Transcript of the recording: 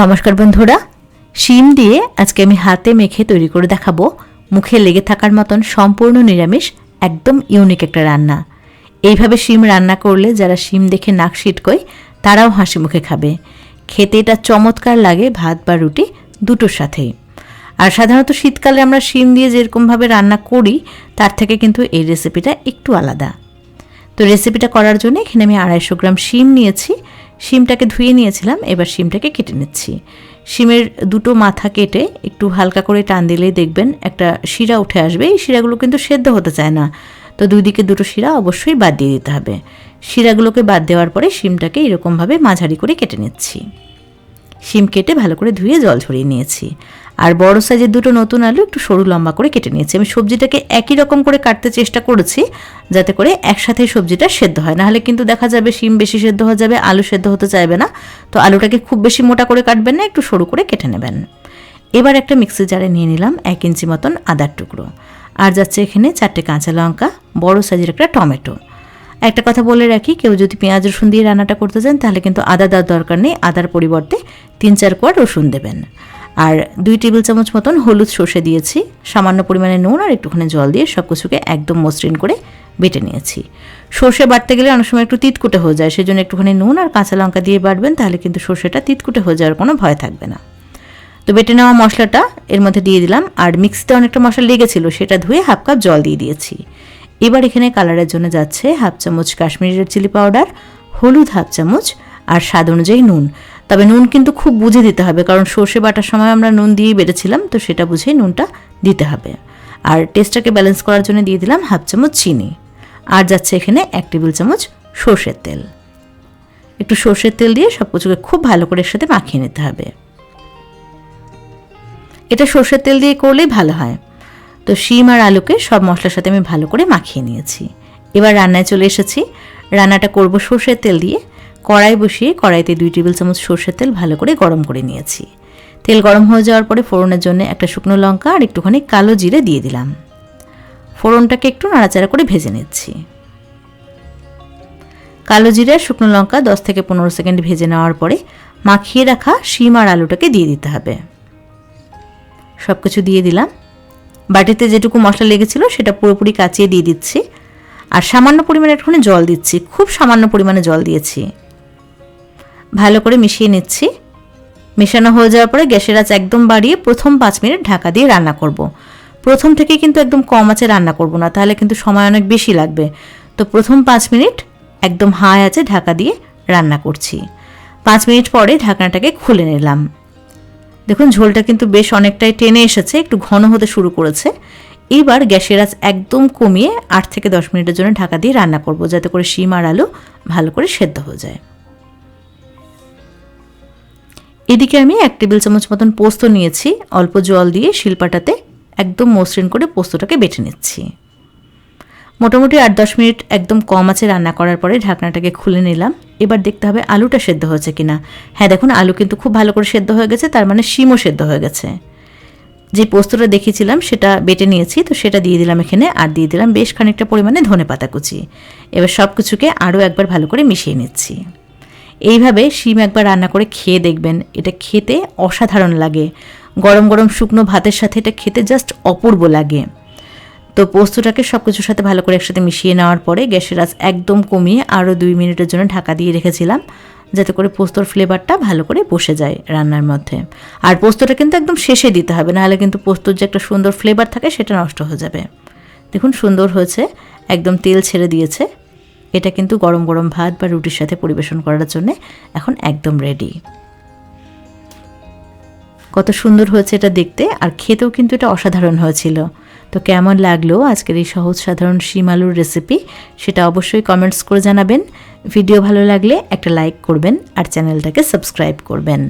নমস্কার বন্ধুরা। শিম দিয়ে আজকে আমি হাতে মেখে তৈরি করে দেখাবো মুখে লেগে থাকার মতন সম্পূর্ণ নিরামিষ, একদম ইউনিক একটা রান্না। এইভাবে শিম রান্না করলে যারা শিম দেখে নাক সিটকোয়, তারাও হাসি মুখে খাবে। খেতে এটা চমৎকার লাগে ভাত বা রুটি দুটোর সাথেই। আর সাধারণত শীতকালে আমরা শিম দিয়ে যেরকমভাবে রান্না করি, তার থেকে কিন্তু এই রেসিপিটা একটু আলাদা। তো রেসিপিটা করার জন্য এখানে আমি আড়াইশো গ্রাম শিম নিয়েছি। শিমটাকে ধুয়ে নিয়েছিলাম, এবার শিমটাকে কেটে নিচ্ছি। শিমের দুটো মাথা কেটে একটু হালকা করে টান দিলেই দেখবেন একটা শিরা উঠে আসবে। এই শিরাগুলো কিন্তু সেদ্ধ হতে চায় না। তো দুই দিকে দুটো শিরা অবশ্যই বাদ দিয়ে দিতে হবে। শিরাগুলোকে বাদ দেওয়ার পরে শিমটাকে এরকমভাবে মাঝারি করে কেটে নিচ্ছি। শিম কেটে ভালো করে ধুয়ে জল ঝরিয়ে নিয়েছি। আর বড় সাইজের দুটো নতুন আলু একটু সরু লম্বা করে কেটে নিয়েছি। আমি সবজিটাকে একই রকম করে কাটতে চেষ্টা করেছি, যাতে করে একসাথে সবজিটা সেদ্ধ হয়। নাহলে কিন্তু দেখা যাবে শিম বেশি সেদ্ধ হয়ে যাবে, আলু সেদ্ধ হতে চাইবে না। তো আলুটাকে খুব বেশি মোটা করে কাটবেন না, একটু সরু করে কেটে নেবেন। এবার একটা মিক্সি জারে নিয়ে নিলাম এক ইঞ্চি মতন আদার টুকরো। আর যাচ্ছে এখানে চারটে কাঁচা লঙ্কা, বড় সাইজের একটা টমেটো। একটা কথা বলে রাখি, কেউ যদি পেঁয়াজ, রসুন দিয়ে রান্নাটা করতে চান, তাহলে কিন্তু আদা দেওয়ার দরকার নেই, আদার পরিবর্তে তিন চার কোয়া রসুন দেবেন। আর দুই টেবিল চামচ মতন হলুদ সর্ষে দিয়েছি, সামান্য পরিমাণে নুন আর একটুখানি জল দিয়ে সব কিছুকে একদম মসৃণ করে বেটে নিয়েছি। সর্ষে বাটতে গেলে অনেক সময় একটু তিতকুটে হয়ে যায়, সেজন্য একটুখানি নুন আর কাঁচা লঙ্কা দিয়ে বাটবেন, তাহলে কিন্তু সর্ষেটা তিতকুটে হয়ে যাওয়ার কোনো ভয় থাকবে না। তো বেটে নেওয়া মশলাটা এর মধ্যে দিয়ে দিলাম, আর মিক্সিতে অনেকটা মশলা লেগেছিল, সেটা ধুয়ে হাফ কাপ জল দিয়ে দিয়েছি। এবার এখানে কালারের জন্য যাচ্ছে হাফ চামচ কাশ্মীরি রেড চিলি পাউডার, হলুদ হাফ চামচ আর স্বাদ অনুযায়ী নুন। তবে নুন কিন্তু খুব বুঝে দিতে হবে, কারণ সর্ষে বাটার সময় আমরা নুন দিয়েই বেড়েছিলাম তো সেটা বুঝেই নুনটা দিতে হবে। আর টেস্টটাকে ব্যালেন্স করার জন্য দিয়ে দিলাম হাফ চামচ চিনি। আর যাচ্ছে এখানে এক টেবিল চামচ সর্ষের তেল। একটু সর্ষের তেল দিয়ে সব কিছুকে খুব ভালো করে এর সাথে মাখিয়ে নিতে হবে। এটা সর্ষের তেল দিয়ে করলেই ভালো হয়। তো শিম আর আলুকে সব মশলার সাথে আমি ভালো করে মাখিয়ে নিয়েছি। এবার রান্নায় চলে এসেছি। রান্নাটা করব সর্ষের তেল দিয়ে। কড়াই বসিয়ে কড়াইতে দুই টেবিল চামচ সর্ষের তেল ভালো করে গরম করে নিয়েছি। তেল গরম হয়ে যাওয়ার পরে ফোড়নের জন্য একটা শুকনো লঙ্কা আর একটুখানি কালো জিরে দিয়ে দিলাম। ফোড়নটাকে একটু নাড়াচাড়া করে ভেজে নিচ্ছি। কালো জিরে আর শুকনো লঙ্কা দশ থেকে পনেরো সেকেন্ড ভেজে নেওয়ার পরে মাখিয়ে রাখা শিম আর আলুটাকে দিয়ে দিতে হবে। সব কিছু দিয়ে দিলাম। বাটিতে যেটুকু মশলা লেগেছিল সেটা পুরোপুরি কাচিয়ে দিয়ে দিচ্ছি। আর সামান্য পরিমাণে একটুখানি জল দিচ্ছি, খুব সামান্য পরিমাণে জল দিয়েছি। ভালো করে মিশিয়ে নিচ্ছি। মেশানো হয়ে যাওয়ার পরে গ্যাসের আঁচ একদম বাড়িয়ে প্রথম পাঁচ মিনিট ঢাকা দিয়ে রান্না করব। প্রথম থেকে কিন্তু একদম কম আঁচে রান্না করব না, তাহলে কিন্তু সময় অনেক বেশি লাগবে। তো প্রথম পাঁচ মিনিট একদম হাই আছে ঢাকা দিয়ে রান্না করছি। পাঁচ মিনিট পরে ঢাকনাটাকে খুলে নিলাম। দেখুন, ঝোলটা কিন্তু বেশ অনেকটাই টেনে এসেছে, একটু ঘন হতে শুরু করেছে। এবার গ্যাসের আঁচ একদম কমিয়ে আট থেকে দশ মিনিটের জন্য ঢাকা দিয়ে রান্না করব, যাতে করে শিম আর আলু ভালো করে সেদ্ধ হয়ে যায়। এদিকে আমি এক টেবিল চামচ মতন পোস্ত নিয়েছি, অল্প জল দিয়ে শিলপাটাতে একদম মসৃণ করে পোস্তটাকে বেটে নিচ্ছি। মোটামুটি আট দশ মিনিট একদম কম আছে রান্না করার পরে ঢাকনাটাকে খুলে নিলাম। এবার দেখতে হবে আলুটা সেদ্ধ হয়েছে কিনা। হ্যাঁ দেখুন, আলু কিন্তু খুব ভালো করে সেদ্ধ হয়ে গেছে, তার মানে শিমও সেদ্ধ হয়ে গেছে। যে পোস্তটা দেখিয়েছিলাম, সেটা বেটে নিয়েছি, তো সেটা দিয়ে দিলাম এখানে, আর দিয়ে দিলাম বেশ খানিকটা পরিমাণে ধনে পাতা কুচি। এবার সব কিছুকে আরও একবার ভালো করে মিশিয়ে নিচ্ছি। এইভাবে শিম একবার রান্না করে খেয়ে দেখবেন, এটা খেতে অসাধারণ লাগে। গরম গরম শুকনো ভাতের সাথে এটা খেতে জাস্ট অপূর্ব লাগে। তো পোস্তটাকে সব কিছুর সাথে ভালো করে একসাথে মিশিয়ে নেওয়ার পরে গ্যাসের আঁচ একদম কমিয়ে আরও দুই মিনিটের জন্য ঢাকা দিয়ে রেখেছিলাম, যাতে করে পোস্তর ফ্লেভারটা ভালো করে বসে যায় রান্নার মধ্যে। আর পোস্তটা কিন্তু একদম শেষে দিতে হবে, নাহলে কিন্তু পোস্তর যে একটা সুন্দর ফ্লেভার থাকে সেটা নষ্ট হয়ে যাবে। দেখুন সুন্দর হয়েছে, একদম তেল ছেড়ে দিয়েছে। এটা কিন্তু গরম গরম ভাত বা রুটির সাথে পরিবেশন করার জন্য এখন একদম রেডি কত সুন্দর হয়েছে এটা দেখতে, আর খেতেও কিন্তু এটা অসাধারণ হয়েছিল। তো কেমন লাগল আজকের এই সহজ সাধারণ শিম আলুর রেসিপি সেটা অবশ্যই কমেন্টস করে জানাবেন। ভিডিও ভালো লাগলে একটা লাইক করবেন আর চ্যানেলটাকে সাবস্ক্রাইব করবেন।